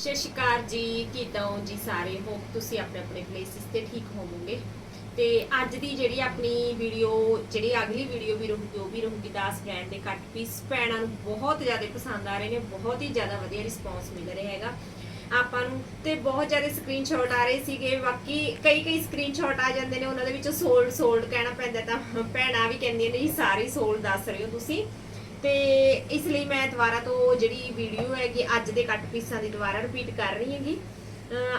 ਸਤਿ ਸ਼੍ਰੀ ਅਕਾਲ ਜੀ ਕਿਦਾਂ ਹੋ ਜੀ ਸਾਰੇ? ਹੋਪ ਤੁਸੀਂ ਆਪਣੇ ਆਪਣੇ ਪਲੇਸਿਸ ਤੇ ਠੀਕ ਹੋਵੋਗੇ। ਤੇ ਅੱਜ ਦੀ ਜਿਹੜੀ ਆਪਣੀ ਵੀਡੀਓ ਜਿਹੜੀ ਅਗਲੀ ਵੀਡੀਓ ਵੀ ਰਹੂਗੀ ਉਹ ਵੀ ਰਹੂਗੀ 10 ਬ੍ਰਾਂਡ ਦੇ ਕੱਟ ਪੀਸ ਭੈਣਾਂ ਨੂੰ ਬਹੁਤ ਜ਼ਿਆਦਾ ਪਸੰਦ ਆ ਰਹੇ ਨੇ, ਬਹੁਤ ਹੀ ਜ਼ਿਆਦਾ ਵਧੀਆ ਰਿਸਪੌਂਸ ਮਿਲ ਰਿਹਾ ਹੈਗਾ। ਆਪਾਂ ਨੂੰ ਤੇ ਬਹੁਤ ਜ਼ਿਆਦਾ ਸਕਰੀਨਸ਼ਾਟ ਆ ਰਹੇ ਸੀਗੇ, ਬਾਕੀ ਕਈ ਕਈ ਸਕਰੀਨਸ਼ਾਟ ਆ ਜਾਂਦੇ ਨੇ, ਉਹਨਾਂ ਦੇ ਵਿੱਚੋਂ ਸੋਲਡ ਸੋਲਡ ਕਹਿਣਾ ਪੈਂਦਾ ਤਾਂ ਭੈਣਾਂ ਵੀ ਕਹਿੰਦੀਆਂ ਨੇ ਜੀ, ਸਾਰੀ ਸੋਲਡ ਦੱਸ ਰਹੇ ਹੋ ਤੁਸੀਂ। ਤੇ ਇਸ ਲਈ ਮੈਂ ਦੁਬਾਰਾ ਤੋਂ ਜਿਹੜੀ ਵੀਡੀਓ ਹੈਗੀ, ਅੱਜ ਦੇ ਕੱਟ ਪੀਸਾਂ ਦੀ ਦੁਬਾਰਾ ਰਿਪੀਟ ਕਰ ਰਹੀ ਹੈਗੀ।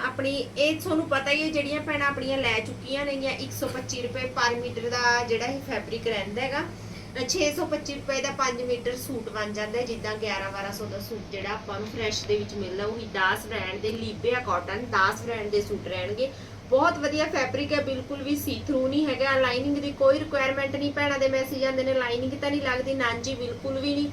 ਆਪਣੀ, ਇਹ ਤੁਹਾਨੂੰ ਪਤਾ ਹੀ ਹੈ, ਜਿਹੜੀਆਂ ਭੈਣਾਂ ਆਪਣੀਆਂ ਲੈ ਚੁੱਕੀਆਂ ਨੇਗੀਆਂ 125 ਰੁਪਏ ਪਰ ਮੀਟਰ ਦਾ ਜਿਹੜਾ ਇਹ ਫੈਬਰਿਕ ਰਹਿੰਦਾ ਹੈਗਾ, ਅਹ 625 ਰੁਪਏ ਦਾ 5 ਮੀਟਰ ਸੂਟ ਬਣ ਜਾਂਦਾ ਹੈ, ਜਿੱਦਾਂ 11 1200 ਦਾ ਸੂਟ ਜਿਹੜਾ ਆਪਾਂ ਨੂੰ ਫਰੈਸ਼ ਦੇ ਵਿੱਚ ਮਿਲਦਾ, ਉਹੀ 10 ਬ੍ਰਾਂਡ ਦੇ ਲੀਬਿਆ ਕਾਟਨ 10 ਬ੍ਰਾਂਡ ਦੇ ਸੂਟ ਰਹਿਣਗੇ। ਬਹੁਤ ਵਧੀਆ ਫੈਬਰਿਕ ਹੈ ਬਿਲਕੁਲ ਵੀ ਸੀ ਥਰੂ ਨਹੀਂ ਹੈਗਾ। ਲਾਈਨਿੰਗ ਦੀ ਕੋਈ ਰਿਕੁਆਇਰਮੈਂਟ ਨਹੀਂ ਭੈਣਾਂ ਦੇ ਮੈਸੇਜ ਆਉਂਦੇ ਨੇ ਲਾਈਨਿੰਗ ਤਾਂ ਨਹੀਂ ਲੱਗਦੀ। ਨਾ ਜੀ ਬਿਲਕੁਲ ਵੀ ਨਹੀਂ।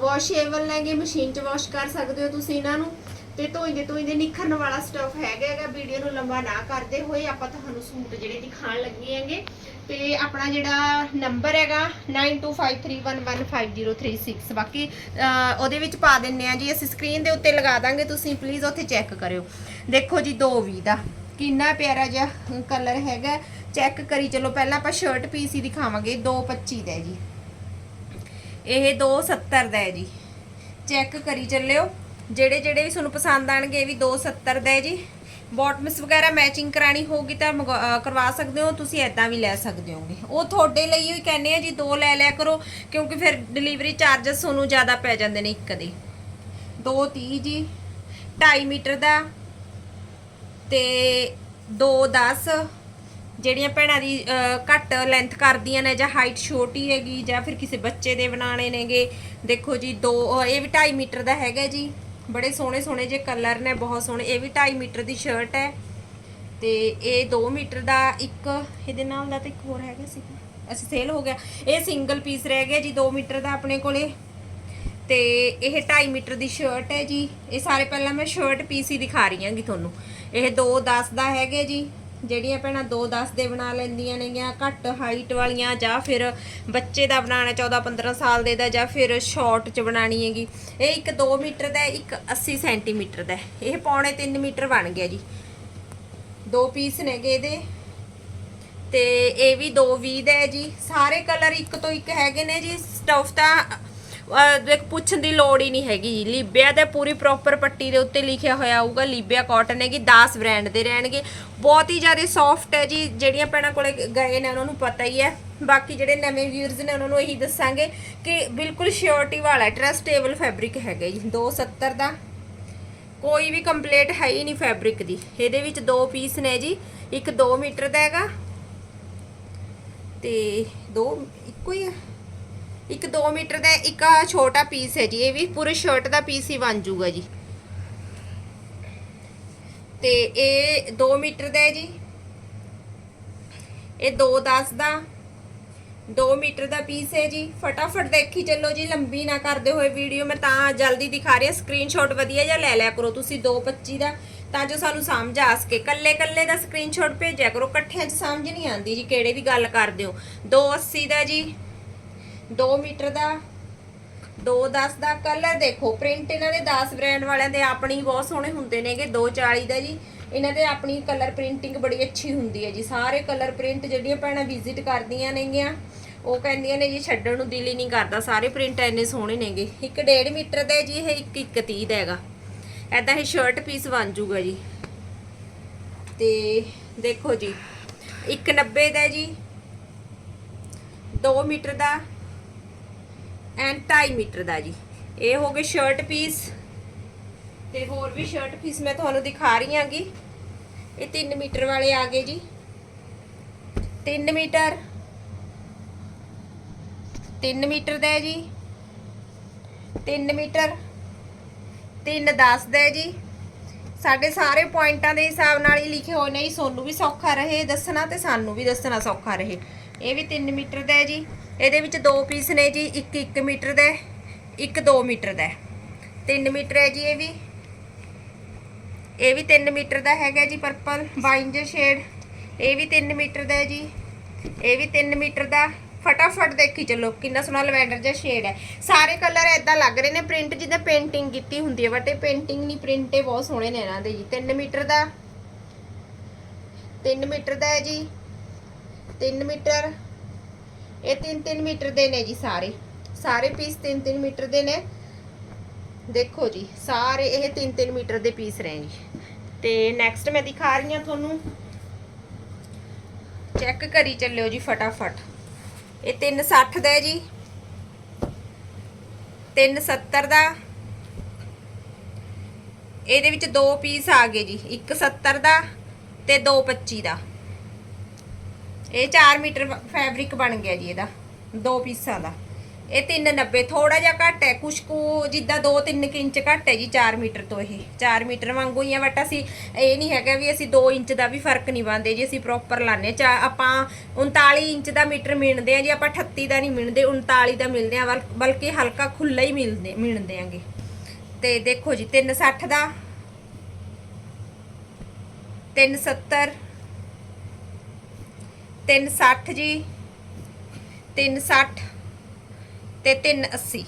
ਵਾਸ਼ੇਬਲ ਲੈਗੇ ਮਸ਼ੀਨ 'ਚ ਵਾਸ਼ ਕਰ ਸਕਦੇ ਹੋ ਤੁਸੀਂ ਇਹਨਾਂ ਨੂੰ। ਤੇ ਧੋਈਦੇ ਧੋਈਦੇ ਨਿਖਰਨ ਵਾਲਾ ਸਟਫ ਹੈਗਾ ਹੈਗਾ। ਵੀਡੀਓ ਨੂੰ ਲੰਬਾ ਨਾ ਕਰਦੇ ਹੋਏ ਆਪਾਂ ਤੁਹਾਨੂੰ ਸੂਟ ਜਿਹੜੇ ਦਿਖਾਣ ਲੱਗੇ ਹੈਗੇ। ਤੇ ਆਪਣਾ ਜਿਹੜਾ ਨੰਬਰ ਹੈਗਾ 9253115036 ਬਾਕੀ ਅਹ, ਉਹਦੇ ਵਿੱਚ ਪਾ ਦਿੰਨੇ ਆ ਜੀ। ਅਸੀਂ ਸਕਰੀਨ ਦੇ ਉੱਤੇ ਲਗਾ ਦਾਂਗੇ ਤੁਸੀਂ ਪਲੀਜ਼ ਉੱਥੇ ਚੈੱਕ ਕਰਿਓ। ਦੇਖੋ ਜੀ 220 ਦਾ। ਕਿੰਨਾ ਪਿਆਰਾ ਜਿਹਾ ਕਲਰ ਹੈਗਾ। ਚੈੱਕ ਕਰੀ, ਚਲੋ ਪਹਿਲਾਂ ਆਪਾਂ ਸ਼ਰਟ ਪੀਸ ਹੀ ਦਿਖਾਵਾਂਗੇ 225 ਦਾ ਹੈ ਜੀ। ਇਹ 270 ਦਾ ਹੈ ਜੀ। ਚੈੱਕ ਕਰੀ ਚੱਲਿਓ। ਜਿਹੜੇ ਜਿਹੜੇ ਵੀ ਤੁਹਾਨੂੰ ਪਸੰਦ ਆਣਗੇ, ਇਹ ਵੀ 270 ਦਾ ਹੈ ਜੀ। ਬੋਟਮਸ ਵਗੈਰਾ ਮੈਚਿੰਗ ਕਰਾਣੀ ਹੋਊਗੀ ਤਾਂ ਮੰਗਵਾ- ਕਰਵਾ ਸਕਦੇ ਹੋ, ਤੁਸੀਂ ਐਦਾਂ ਵੀ ਲੈ ਸਕਦੇ ਹੋਗੇ। ਉਹ ਤੁਹਾਡੇ ਲਈ ਹੀ ਕਹਿੰਦੇ ਆ ਜੀ, ਦੋ ਲੈ ਲਿਆ ਕਰੋ, ਕਿਉਂਕਿ ਫਿਰ ਡਿਲੀਵਰੀ ਚਾਰजेस ਤੁਹਾਨੂੰ ਜ਼ਿਆਦਾ ਪੈ ਜਾਂਦੇ ਨੇ ਇੱਕ ਦੇ। 230 ਜੀ। 2.5 ਮੀਟਰ ਦਾ ਤੇ 210 ਜਿਹੜੀਆਂ ਭੈਣਾਂ ਦੀ ਘੱਟ ਲੈਂਥ ਕਰਦੀਆਂ ਨੇ ਜਾਂ ਹਾਈਟ ਛੋਟੀ ਹੈਗੀ ਜਾਂ ਫਿਰ ਕਿਸੇ ਬੱਚੇ ਦੇ ਬਣਾਣੇ ਨੇਗੇ। ਦੇਖੋ ਜੀ, ਦੋ ਇਹ ਵੀ 2.5 ਮੀਟਰ ਦਾ ਹੈਗਾ ਜੀ। ਬੜੇ ਸੋਹਣੇ ਸੋਹਣੇ ਜੇ ਕਲਰ ਨੇ, ਬਹੁਤ ਸੋਹਣੇ। ਇਹ ਵੀ 2.5 ਮੀਟਰ ਦੀ ਸ਼ਰਟ ਹੈ। ਤੇ ਇਹ 2 ਮੀਟਰ ਦਾ ਇੱਕ, ਇਹਦੇ ਨਾਲ ਦਾ ਤੇ ਇੱਕ ਹੋਰ ਹੈਗਾ ਸੀ। ਅਸੀਂ ਸੇਲ ਹੋ ਗਿਆ। ਇਹ ਸਿੰਗਲ ਪੀਸ ਰਹਿ ਗਿਆ ਜੀ 2 ਮੀਟਰ ਦਾ ਆਪਣੇ ਕੋਲੇ। ਤੇ ਇਹ 2.5 ਮੀਟਰ ਦੀ ਸ਼ਰਟ ਹੈ ਜੀ। ਇਹ ਸਾਰੇ ਪਹਿਲਾਂ ਮੈਂ ਸ਼ਰਟ ਪੀਸ ਹੀ ਦਿਖਾ ਰਹੀ ਹਾਂਗੀ ਤੁਹਾਨੂੰ। ਇਹ 2.10 ਦਾ ਹੈਗੇ ਜੀ, ਜਿਹੜੀਆਂ ਭੈਣਾਂ 2.10 ਦੇ ਬਣਾ ਲੈਂਦੀਆਂ ਨੇਗੀਆਂ, ਘੱਟ ਹਾਈਟ ਵਾਲੀਆਂ ਜਾਂ ਫਿਰ ਬੱਚੇ ਦਾ ਬਣਾਉਣਾ 14 15 ਸਾਲ ਦੇ ਦਾ ਜਾਂ ਫਿਰ ਸ਼ਾਰਟ ਚ ਬਣਾਣੀ ਹੈਗੀ। ਇਹ ਇੱਕ 2 ਮੀਟਰ ਦਾ ਇੱਕ 80 ਸੈਂਟੀਮੀਟਰ ਦਾ ਇਹ ਪੌਣੇ 3 ਮੀਟਰ ਬਣ ਗਿਆ ਜੀ। ਦੋ ਪੀਸ ਨੇਗੇ ਇਹਦੇ। ਤੇ ਇਹ ਵੀ 220 ਦਾ ਹੈ ਜੀ। ਸਾਰੇ ਕਲਰ ਇੱਕ ਤੋਂ ਇੱਕ ਹੈਗੇ ਨੇ ਜੀ। ਸਟਫ ਤਾਂ ਦੇਖ, ਪੁੱਛਣ ਦੀ ਲੋੜ ਹੀ ਨਹੀਂ ਹੈਗੀ ਜੀ। ਲੀਬਿਆ ਤੇ ਪੂਰੀ ਪ੍ਰੋਪਰ ਪੱਟੀ ਦੇ ਉੱਤੇ ਲਿਖਿਆ ਹੋਇਆ ਆਊਗਾ ਲੀਬਿਆ ਕਾਟਨ ਹੈਗੀ 10 ਬ੍ਰਾਂਡ ਦੇ ਰਹਿਣਗੇ। ਬਹੁਤ ਹੀ ਜ਼ਿਆਦਾ ਸੌਫਟ ਹੈ ਜੀ, ਜਿਹੜੀਆਂ ਭੈਣਾਂ ਕੋਲੇ ਗਏ ਨੇ, ਉਹਨਾਂ ਨੂੰ ਪਤਾ ਹੀ ਹੈ। ਬਾਕੀ ਜਿਹੜੇ ਨਵੇਂ ਵਿਊਅਰਸ ਨੇ, ਉਹਨਾਂ ਨੂੰ ਇਹੀ ਦੱਸਾਂਗੇ ਕਿ ਬਿਲਕੁਲ ਸ਼ਿਓਰਟੀ ਵਾਲਾ ਟਰਸਟੇਬਲ ਫੈਬਰਿਕ ਹੈਗਾ ਜੀ 270 ਦਾ। ਕੋਈ ਵੀ ਕੰਪਲੀਟ ਹੈ ਹੀ ਨਹੀਂ ਫੈਬਰਿਕ ਦੀ। ਇਹਦੇ ਵਿੱਚ ਦੋ ਪੀਸ ਨੇ ਜੀ, ਇੱਕ 2 ਮੀਟਰ ਦਾ ਹੈਗਾ। ਤੇ ਦੋ, ਇੱਕੋ ਹੀ ਹੈ। ਇੱਕ 2 ਮੀਟਰ ਦਾ ਇੱਕ ਆਹ ਛੋਟਾ ਪੀਸ ਹੈ ਜੀ, ਇਹ ਵੀ ਪੂਰੇ ਸ਼ਰਟ ਦਾ ਪੀਸ ਹੀ ਬਣ ਜਾਊਗਾ ਜੀ। ਤੇ ਇਹ 2 ਮੀਟਰ ਦਾ ਹੈ ਜੀ। ਇਹ 2.10 ਦਾ 2 ਮੀਟਰ ਦਾ ਪੀਸ ਹੈ ਜੀ। ਫਟਾਫਟ ਦੇਖੀ ਚੱਲੋ ਜੀ, ਲੰਬੀ ਨਾ ਕਰਦੇ ਹੋਏ ਵੀਡੀਓ ਮੈਂ ਤਾਂ ਜਲਦੀ ਦਿਖਾ ਰਹੀ ਹਾਂ ਸਕਰੀਨਸ਼ਾਟ ਵਧੀਆ ਜਿਹਾ ਲੈ ਲਿਆ ਕਰੋ ਤੁਸੀਂ 2.25 ਦਾ, ਤਾਂ ਜੋ ਸਾਨੂੰ ਸਮਝ ਆ ਸਕੇ। ਕੱਲੇ ਕੱਲੇ ਦਾ ਸਕਰੀਨਸ਼ਾਟ ਭੇਜਿਆ ਕਰੋ, ਇਕੱਠਿਆਂ 'ਚ ਸਮਝ ਨਹੀਂ ਆਉਂਦੀ ਜੀ ਕਿਹੜੇ ਦੀ ਗੱਲ ਕਰਦੇ ਹੋ। 280 ਦਾ ਜੀ। 2 ਮੀਟਰ ਦਾ 210 ਦਾ ਕਲਰ ਦੇਖੋ ਪ੍ਰਿੰਟ ਇਹਨਾਂ ਦੇ 10 ਬ੍ਰਾਂਡ ਵਾਲਿਆਂ ਦੇ ਆਪਣੀ ਬਹੁਤ ਸੋਹਣੇ ਹੁੰਦੇ ਨੇਗੇ 240 ਦਾ ਜੀ। ਇਹਨਾਂ ਦੇ ਆਪਣੀ ਕਲਰ ਪ੍ਰਿੰਟਿੰਗ ਬੜੀ ਅੱਛੀ ਹੁੰਦੀ ਹੈ ਜੀ। ਸਾਰੇ ਕਲਰ ਪ੍ਰਿੰਟ ਜਿਹੜੀਆਂ ਭੈਣਾਂ ਵਿਜ਼ਿਟ ਕਰਦੀਆਂ ਨੇਗੀਆਂ, ਉਹ ਕਹਿੰਦੀਆਂ ਨੇ ਜੀ, ਛੱਡਣ ਨੂੰ ਦਿਲ ਹੀ ਨਹੀਂ ਕਰਦਾ। ਸਾਰੇ ਪ੍ਰਿੰਟ ਇੰਨੇ ਸੋਹਣੇ ਨੇਗੇ। ਇੱਕ 1.5 ਮੀਟਰ ਦਾ ਜੀ, ਇਹ ਇੱਕ ਇੱਕ 30 ਦਾ ਹੈਗਾ। ਐਦਾਂ ਹੀ ਸ਼ਰਟ ਪੀਸ ਬਣ ਜੂਗਾ ਜੀ। ਤੇ ਦੇਖੋ ਜੀ, ਇੱਕ 90 ਦਾ ਜੀ। 2 ਮੀਟਰ ਦਾ ਐਂਡ 2.5 ਮੀਟਰ ਦਾ ਜੀ। ਇਹ ਹੋ ਗਏ ਸ਼ਰਟ ਪੀਸ ਤੇ ਹੋਰ ਵੀ ਸ਼ਰਟ ਪੀਸ ਮੈਂ ਤੁਹਾਨੂੰ ਦਿਖਾ ਰਹੀ ਹਾਂਗੀ। ਇਹ 3 ਮੀਟਰ ਵਾਲੇ ਆ ਗਏ ਜੀ। 3 ਮੀਟਰ। 3 ਮੀਟਰ ਦਾ ਹੈ ਜੀ। 3 ਮੀਟਰ। 3 10 ਦਾ ਹੈ ਜੀ। ਸਾਡੇ ਸਾਰੇ ਪੁਆਇੰਟਾਂ ਦੇ ਹਿਸਾਬ ਨਾਲ ਹੀ ਲਿਖੇ ਹੋਏ ਨੇ ਜੀ। ਸੋਨੂੰ ਵੀ ਸੌਖਾ ਰਹੇ, ਦੱਸਣਾ ਤੇ ਸਾਨੂੰ ਵੀ ਦੱਸਣਾ ਸੌਖਾ ਰਹੇ। ਇਹ ਵੀ 3 ਮੀਟਰ ਦਾ ਹੈ ਜੀ। ਇਹਦੇ ਵਿੱਚ ਦੋ ਪੀਸ ਨੇ ਜੀ, ਇੱਕ 1 ਮੀਟਰ ਦਾ ਇੱਕ 2 ਮੀਟਰ ਦਾ 3 ਮੀਟਰ ਹੈ ਜੀ ਇਹ ਵੀ। ਇਹ ਵੀ 3 ਮੀਟਰ ਦਾ ਹੈਗਾ ਜੀ ਪਰਪਲ ਵਾਈਨ ਜੇ ਸ਼ੇਡ ਇਹ ਵੀ 3 ਮੀਟਰ ਦਾ ਹੈ ਜੀ। ਇਹ ਵੀ 3 ਮੀਟਰ ਦਾ। ਫਟਾਫਟ ਦੇਖੀ ਚਲੋ, ਕਿੰਨਾ ਸੋਹਣਾ ਲਵੈਂਡਰ ਜਿਹਾ ਸ਼ੇਡ ਹੈ। ਸਾਰੇ ਕਲਰ ਐਦਾਂ ਲੱਗ ਰਹੇ ਨੇ ਪ੍ਰਿੰਟ ਜਿੱਦਾਂ ਪੇਂਟਿੰਗ ਕੀਤੀ ਹੁੰਦੀ ਹੈ ਬਟ ਇਹ ਪੇਂਟਿੰਗ ਨਹੀਂ ਪ੍ਰਿੰਟ ਇਹ ਬਹੁਤ ਸੋਹਣੇ ਨੇ ਇਹਨਾਂ ਦੇ ਜੀ। 3 ਮੀਟਰ ਦਾ। 3 ਮੀਟਰ ਦਾ ਹੈ ਜੀ। 3 ਮੀਟਰ। ਇਹ 3-3 ਮੀਟਰ ਦੇ ਨੇ ਜੀ ਸਾਰੇ। ਸਾਰੇ ਪੀਸ 3-3 ਮੀਟਰ ਦੇ ਨੇ। ਦੇਖੋ ਜੀ, ਸਾਰੇ ਇਹ 3-3 ਮੀਟਰ ਦੇ ਪੀਸ ਰਹੇ ਜੀ। ਤੇ ਨੈਕਸਟ ਮੈਂ ਦਿਖਾ ਰਹੀ ਹਾਂ ਤੁਹਾਨੂੰ। ਚੈੱਕ ਕਰੀ ਚੱਲਿਓ ਜੀ ਫਟਾਫਟ। ਇਹ 360 ਦਾ ਹੈ ਜੀ। 370 ਦਾ। ਇਹਦੇ ਵਿੱਚ ਦੋ ਪੀਸ ਆ ਗਏ ਜੀ। ਇੱਕ 70 ਦਾ ਤੇ ਦੋ 25 ਦਾ। ਇਹ 4 ਮੀਟਰ ਫੈਬਰਿਕ ਬਣ ਗਿਆ ਜੀ ਇਹਦਾ, ਦੋ ਪੀਸਾਂ ਦਾ। ਇਹ 390 ਥੋੜਾ ਜਿਹਾ ਘੱਟ ਹੈ, ਕੁਛ ਕੁ ਜਿੱਦਾਂ 2-3 ਇੰਚ ਘੱਟ ਹੈ ਜੀ 4 ਮੀਟਰ ਤੋਂ ਇਹ। 4 ਮੀਟਰ ਵਾਂਗੂ ਹੀ ਆ ਬਟ ਅਸੀਂ ਇਹ ਨਹੀਂ ਹੈਗਾ ਵੀ ਅਸੀਂ 2 ਇੰਚ ਦਾ ਵੀ ਫ਼ਰਕ ਨਹੀਂ ਪਾਉਂਦੇ ਜੀ, ਅਸੀਂ ਪ੍ਰੋਪਰ ਲਾਣੇ ਚਾ ਆਪਾਂ 39 ਇੰਚ ਦਾ ਮੀਟਰ ਮਿਣਦੇ ਆ ਜੀ, ਆਪਾਂ 38 ਦਾ ਨਹੀਂ ਮਿਣਦੇ 39 ਦਾ ਮਿਲਦੇ ਆ ਬਲ- ਬਲਕਿ ਹਲਕਾ ਖੁੱਲਾ ਹੀ ਮਿਲਦੇ ਮਿਣਦੇ ਆਂਗੇ ਤੇ ਦੇਖੋ ਜੀ 360 ਦਾ 370 360 ਜੀ 360 ਤੇ 380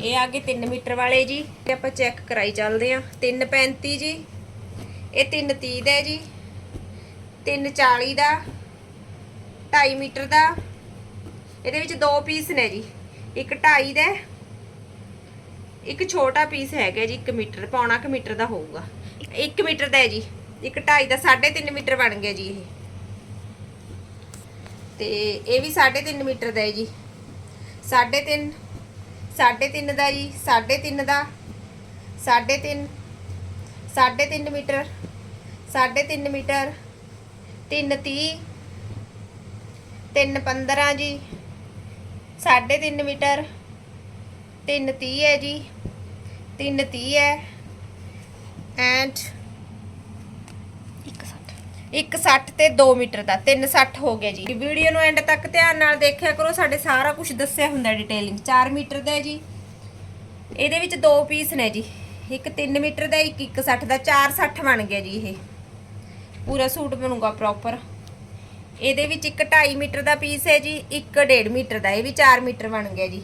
ਇਹ ਆ ਗਏ 3 ਮੀਟਰ ਵਾਲੇ ਜੀ, ਤੇ ਆਪਾਂ ਚੈੱਕ ਕਰਾਈ ਚੱਲਦੇ ਆ 335 ਜੀ, ਇਹ 330 ਦਾ ਹੈ ਜੀ 340 ਦਾ 2.5 ਮੀਟਰ ਦਾ। ਇਹਦੇ ਵਿੱਚ ਦੋ ਪੀਸ ਨੇ ਜੀ, ਇੱਕ 2.5 ਦਾ, ਇੱਕ ਛੋਟਾ ਪੀਸ ਹੈਗਾ ਜੀ 1 ਮੀਟਰ, ਪੌਣਾ 1 ਮੀਟਰ ਦਾ ਹੋਊਗਾ। 1 ਮੀਟਰ ਦਾ ਹੈ ਜੀ, ਇੱਕ 2.5 ਦਾ 3.5 ਮੀਟਰ ਬਣ ਗਿਆ ਜੀ ਇਹ। ਤੇ ਇਹ ਵੀ 3.5 ਮੀਟਰ ਦਾ ਹੈ ਜੀ। 3.5 3.5 ਦਾ ਜੀ 3.5 ਦਾ 3.5 3.5 ਮੀਟਰ 3.5 ਮੀਟਰ 330 315 ਜੀ 3.5 ਮੀਟਰ 330 ਹੈ ਜੀ 330 ਹੈ, ਐਂਡ 160 ਤੇ 2 ਮੀਟਰ ਦਾ 360 ਹੋ ਗਿਆ ਜੀ। ਵੀਡੀਓ ਨੂੰ ਐਂਡ ਤੱਕ ਧਿਆਨ ਨਾਲ ਦੇਖਿਆ ਕਰੋ, ਸਾਡੇ ਸਾਰਾ ਕੁਝ ਦੱਸਿਆ ਹੁੰਦਾ ਡਿਟੇਲਿੰਗ 4 ਮੀਟਰ ਦਾ ਹੈ ਜੀ। ਇਹਦੇ ਵਿੱਚ ਦੋ ਪੀਸ ਨੇ ਜੀ। ਇੱਕ 3 ਮੀਟਰ ਦਾ, ਇੱਕ 160 ਦਾ 460 ਬਣ ਗਿਆ ਜੀ ਇਹ। ਪੂਰਾ ਸੂਟ ਬਣੂਗਾ ਪ੍ਰੋਪਰ ਇਹਦੇ ਵਿੱਚ ਇੱਕ 2.5 ਮੀਟਰ ਦਾ ਪੀਸ ਹੈ ਜੀ, ਇੱਕ 1.5 ਮੀਟਰ ਦਾ, ਇਹ ਵੀ 4 ਮੀਟਰ ਬਣ ਗਿਆ ਜੀ।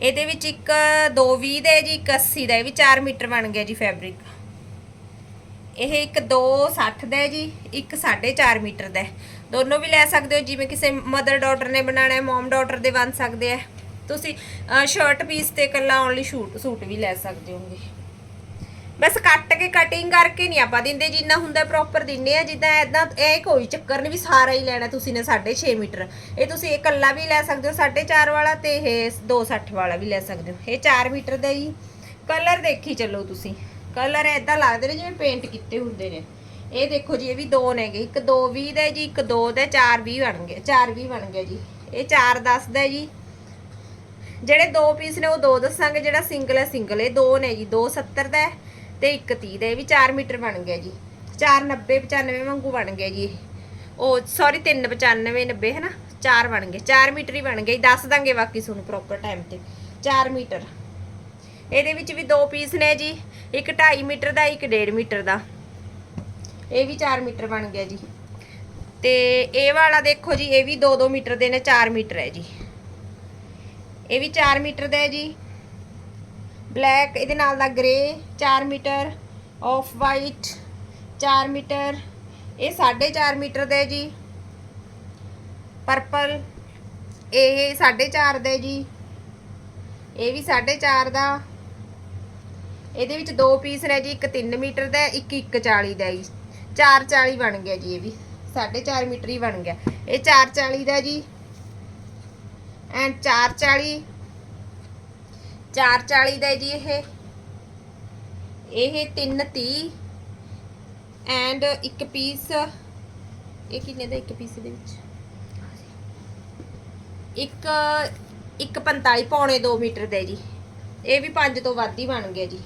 ਇਹਦੇ ਵਿੱਚ ਇੱਕ 220 ਦਾ ਹੈ ਜੀ, ਇੱਕ 80 ਦਾ, ਇਹ ਵੀ 4 ਮੀਟਰ ਬਣ ਗਿਆ ਜੀ ਫੈਬਰਿਕ ਇਹ ਇੱਕ 260 ਦਾ ਹੈ ਜੀ, ਇੱਕ 4.5 ਮੀਟਰ ਦਾ ਹੈ। ਦੋਨੋਂ ਵੀ ਲੈ ਸਕਦੇ ਹੋ, ਜਿਵੇਂ ਕਿਸੇ ਮਦਰ ਡਾਟਰ ਨੇ ਬਣਾਣਾ ਹੈ ਮਮ ਡਾਟਰ ਦੇ ਬਣ ਸਕਦੇ ਆ। ਤੁਸੀਂ ਸ਼ਰਟ ਪੀਸ ਤੇ ਇਕੱਲਾ ਓਨਲੀ ਸ਼ੂਟ, ਸੂਟ ਵੀ ਲੈ ਸਕਦੇ ਹੋਗੇ ਬਸ ਕੱਟ ਕੇ ਕਟਿੰਗ ਕਰਕੇ ਨਹੀਂ ਆਪਾਂ ਦਿੰਦੇ, ਜਿੰਨਾ ਹੁੰਦਾ ਪ੍ਰੋਪਰ ਦਿੰਨੇ ਆ, ਜਿੱਦਾਂ ਐਦਾਂ ਇਹ ਕੋਈ ਚੱਕਰ ਨਹੀਂ ਵੀ ਸਾਰਾ ਹੀ ਲੈਣਾ ਤੁਸੀਂ ਨੇ 6.5 ਮੀਟਰ। ਇਹ ਤੁਸੀਂ ਇਹ ਇਕੱਲਾ ਵੀ ਲੈ ਸਕਦੇ ਹੋ 4.5 ਵਾਲਾ ਤੇ ਇਹ 260 ਵਾਲਾ ਵੀ ਲੈ ਸਕਦੇ ਹੋ। ਇਹ 4 ਮੀਟਰ ਦਾ ਹੀ। ਕਲਰ ਦੇਖੀ ਚੱਲੋ ਤੁਸੀਂ। ਕਲਰ ਐਦਾਂ ਲੱਗਦੇ ਨੇ ਜਿਵੇਂ ਪੇਂਟ ਕੀਤੇ ਹੁੰਦੇ ਨੇ। ਇਹ ਦੇਖੋ ਜੀ, ਇਹ ਵੀ ਦੋ ਨੇਗੇ। ਇੱਕ 220 ਦਾ ਜੀ, ਇੱਕ 2 ਦਾ 420 ਬਣ ਗਿਆ 420 ਬਣ ਗਿਆ ਜੀ। ਇਹ 410 ਦਾ ਜੀ। ਜਿਹੜੇ ਦੋ ਪੀਸ ਨੇ ਉਹ ਦੋ ਦੱਸਾਂਗੇ, ਜਿਹੜਾ ਸਿੰਗਲ ਹੈ ਸਿੰਗਲ ਇਹ ਦੋ ਨੇ ਜੀ 270 ਦਾ ਹੈ ਤੇ ਇੱਕ 30 ਦਾ। ਇਹ ਵੀ 4 ਮੀਟਰ ਬਣ ਗਿਆ ਜੀ। 490 95 ਵਾਂਗੂ ਬਣ ਗਿਆ ਜੀ ਇਹ। ਉਹ ਸੌਰੀ 395 90 ਹੈ ਨਾ 4 ਬਣ ਗਏ। 4 ਮੀਟਰ ਹੀ ਬਣ ਗਏ। ਦੱਸ ਦਾਂਗੇ ਬਾਕੀ ਤੁਹਾਨੂੰ ਪ੍ਰੋਪਰ ਟਾਈਮ ਤੇ। 4 ਮੀਟਰ। ਇਹਦੇ ਵਿੱਚ ਵੀ ਦੋ ਪੀਸ ਨੇ ਜੀ ਇੱਕ 2.5 ਮੀਟਰ ਦਾ ਇੱਕ 1.5 ਮੀਟਰ ਦਾ। ਇਹ ਵੀ 4 ਮੀਟਰ ਬਣ ਗਿਆ ਜੀ। ਤੇ ਇਹ ਵਾਲਾ ਦੇਖੋ ਜੀ ਇਹ ਵੀ 2-2 ਮੀਟਰ ਦੇ ਨੇ 4 ਮੀਟਰ ਹੈ ਜੀ। ਇਹ ਵੀ 4 ਮੀਟਰ ਦਾ ਹੈ ਜੀ। ਬਲੈਕ ਇਹਦੇ ਨਾਲ ਦਾ grey 4 metre. Off white 4 metre. ਇਹ 4.5 ਮੀਟਰ ਦਾ ਹੈ ਜੀ। ਪਰਪਲ ਇਹ 4.5 ਦਾ ਹੈ ਜੀ। ਇਹ ਵੀ 4.5 ਦਾ। ਇਹਦੇ ਵਿੱਚ ਦੋ ਪੀਸ ਨੇ ਜੀ ਇੱਕ 3 ਮੀਟਰ ਦਾ ਹੈ, ਇੱਕ 1.40 ਦਾ ਹੈ ਜੀ 4.40 ਬਣ ਗਿਆ ਜੀ ਇਹ ਵੀ। 4.5 ਮੀਟਰ ਹੀ ਬਣ ਗਿਆ। ਇਹ 4.40 ਦਾ ਜੀ। ਐਂਡ 440 440 ਦਾ ਜੀ ਇਹ। ਇਹ 330 ਐਂਡ ਇੱਕ ਪੀਸ। ਇਹ ਕਿੰਨੇ ਦਾ ਇੱਕ ਪੀਸ ਦੇ ਵਿੱਚ? ਇੱਕ ਇੱਕ 45 ਪੌਣੇ 2 ਮੀਟਰ ਦਾ ਜੀ। ਇਹ ਵੀ 5 ਤੋਂ ਵੱਧ ਹੀ ਬਣ ਗਿਆ ਜੀ।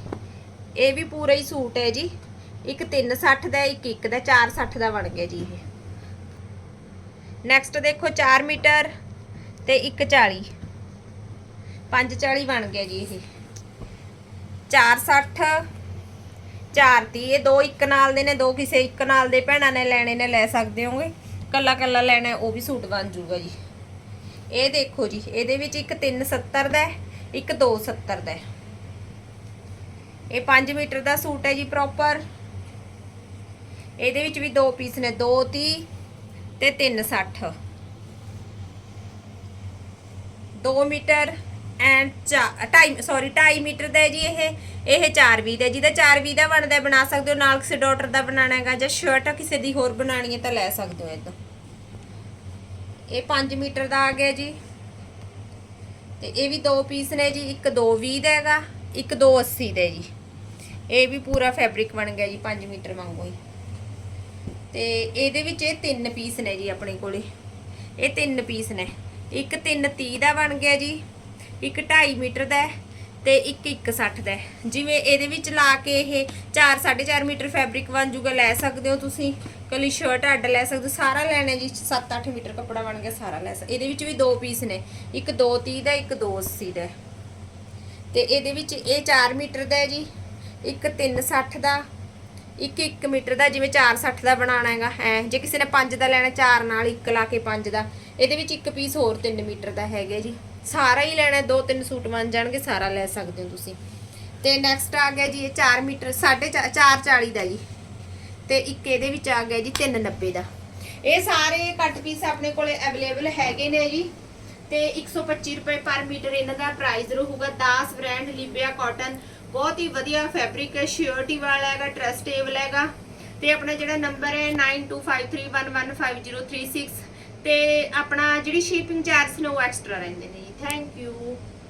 ਇਹ ਵੀ ਪੂਰਾ ਹੀ ਸੂਟ ਹੈ ਜੀ। ਇੱਕ 360 ਦਾ, ਇੱਕ ਇੱਕ ਦਾ 460 ਦਾ ਬਣ ਗਿਆ ਜੀ ਇਹ। ਨੈਕਸਟ ਦੇਖੋ 4 ਮੀਟਰ ਤੇ 140 540 ਬਣ ਗਿਆ ਜੀ ਇਹ। 460 430 ਇਹ ਦੋ ਇੱਕ ਨਾਲ ਦੇ ਨੇ, ਦੋ ਕਿਸੇ ਇੱਕ ਨਾਲ ਦੇ ਭੈਣਾਂ ਨੇ ਲੈਣੇ ਨੇ, ਲੈ ਸਕਦੇ ਹੋਗੇ ਕੱਲਾ ਕੱਲਾ ਲੈਣਾ, ਉਹ ਵੀ ਸੂਟ ਬਣ ਜੂਗਾ ਜੀ। ਇਹ ਦੇਖੋ ਜੀ, ਇਹਦੇ ਵਿੱਚ ਇੱਕ 370 ਦਾ ਹੈ, ਇੱਕ 270 ਦਾ ਇਹ 5 ਮੀਟਰ ਦਾ ਸੂਟ ਹੈ ਜੀ ਪ੍ਰੋਪਰ ਇਹਦੇ ਵਿੱਚ ਵੀ ਦੋ ਪੀਸ ਨੇ 230 ਤੇ 360 2 ਮੀਟਰ ਐਂਡ 2.5 ਸੌਰੀ 2.5 ਮੀਟਰ ਦਾ ਹੈ ਜੀ ਇਹ। ਇਹ 420 ਦਾ ਜਿਹਦਾ 420 ਦਾ ਬਣਦਾ, ਬਣਾ ਸਕਦੇ ਹੋ। ਨਾਲ ਕਿਸੇ ਡਾਟਰ ਦਾ ਬਣਾਉਣਾ ਹੈਗਾ ਜਾਂ ਸ਼ਰਟ ਕਿਸੇ ਦੀ ਹੋਰ ਬਣਾਣੀ ਹੈ ਤਾਂ ਲੈ ਸਕਦੇ ਹੋ ਇਦਾਂ ਇਹ 5 ਮੀਟਰ ਦਾ ਆ ਗਿਆ ਜੀ। ਤੇ ਇਹ ਵੀ ਦੋ ਪੀਸ ਨੇ ਜੀ। ਇੱਕ 220 ਦਾ ਹੈਗਾ। ਇੱਕ 280 ਦਾ ਜੀ। ਇਹ ਵੀ ਪੂਰਾ ਫੈਬਰਿਕ ਬਣ ਗਿਆ ਜੀ 5 ਮੀਟਰ ਵਾਂਗੂ ਹੀ। ਤੇ ਇਹਦੇ ਵਿੱਚ ਇਹ ਤਿੰਨ ਪੀਸ ਨੇ ਜੀ ਆਪਣੇ ਕੋਲੇ। ਇਹ ਤਿੰਨ ਪੀਸ ਨੇ। ਇੱਕ 330 ਦਾ ਬਣ ਗਿਆ ਜੀ, ਇੱਕ 2.5 ਮੀਟਰ ਦਾ ਹੈ ਤੇ ਇੱਕ 160 ਦਾ ਜਿਵੇਂ ਇਹਦੇ ਵਿੱਚ ਲਾ ਕੇ ਇਹ 4 4.5 ਮੀਟਰ ਫੈਬਰਿਕ ਬਣ ਜੂਗਾ, ਲੈ ਸਕਦੇ ਹੋ ਤੁਸੀਂ। ਕੱਲੀ ਸ਼ਰਟ ਅੱਡ ਲੈ ਸਕਦੇ ਹੋ। ਸਾਰਾ ਲੈਣਾ ਜੀ 7-8 ਮੀਟਰ ਕੱਪੜਾ ਬਣ ਗਿਆ, ਸਾਰਾ ਲੈ ਸਕਦੇ ਇਹਦੇ ਵਿੱਚ ਵੀ ਦੋ ਪੀਸ ਨੇ। ਇੱਕ 230 ਦਾ, ਇੱਕ 280 ਦਾ ਤੇ ਇਹਦੇ ਵਿੱਚ ਇਹ 4 ਮੀਟਰ ਦਾ ਹੈ ਜੀ, ਇੱਕ 360 ਦਾ, ਇੱਕ 1 ਮੀਟਰ ਦਾ, ਜਿਵੇਂ 460 ਦਾ ਬਣਾਉਣਾ ਹੈਗਾ, ਐ, ਜੇ ਕਿਸੇ ਨੇ 5 ਦਾ ਲੈਣਾ 4 ਨਾਲ ਇੱਕ ਲਾ ਕੇ 5 ਦਾ, ਇਹਦੇ ਵਿੱਚ ਇੱਕ ਪੀਸ ਹੋਰ 3 ਮੀਟਰ ਦਾ ਹੈਗਾ ਜੀ। ਸਾਰਾ ਹੀ ਲੈਣਾ, ਦੋ ਤਿੰਨ ਸੂਟ ਬਣ ਜਾਣਗੇ, ਸਾਰਾ ਲੈ ਸਕਦੇ ਹੋ ਤੁਸੀਂ। ਤੇ ਨੈਕਸਟ ਆ ਗਿਆ ਜੀ, ਇਹ 4 ਮੀਟਰ 4.5 ਦਾ ਜੀ। ਤੇ ਇੱਕ ਇਹਦੇ ਵਿੱਚ ਆ ਗਿਆ ਜੀ 390 ਦਾ। ਇਹ ਸਾਰੇ ਕੱਟ ਪੀਸ ਆਪਣੇ ਕੋਲੇ ਅਵੇਲੇਬਲ ਹੈਗੇ ਨੇ ਜੀ। ਤੇ 125 ਰੁਪਏ ਪਰ ਮੀਟਰ ਇਹਨਾਂ ਦਾ ਪ੍ਰਾਈਸ ਰਹੂਗਾ। 10 ਬ੍ਰਾਂਡ ਲਿਬਿਆ ਕਾਟਨ ਬਹੁਤ ਹੀ ਵਧੀਆ ਫੈਬਰਿਕ ਹੈ ਸ਼ਿਓਰਟੀ ਵਾਲਾ ਹੈਗਾ ਟਰਸਟੇਬਲ ਹੈਗਾ। ਤੇ ਆਪਣਾ ਜਿਹੜਾ ਨੰਬਰ ਹੈ 9253115036 ਤੇ ਆਪਣਾ ਜਿਹੜੀ ਸ਼ਿਪਿੰਗ ਚਾਰਜ ਨੇ ਉਹ ਐਕਸਟਰਾ ਰਹਿੰਦੇ ਨੇ ਜੀ। Thank you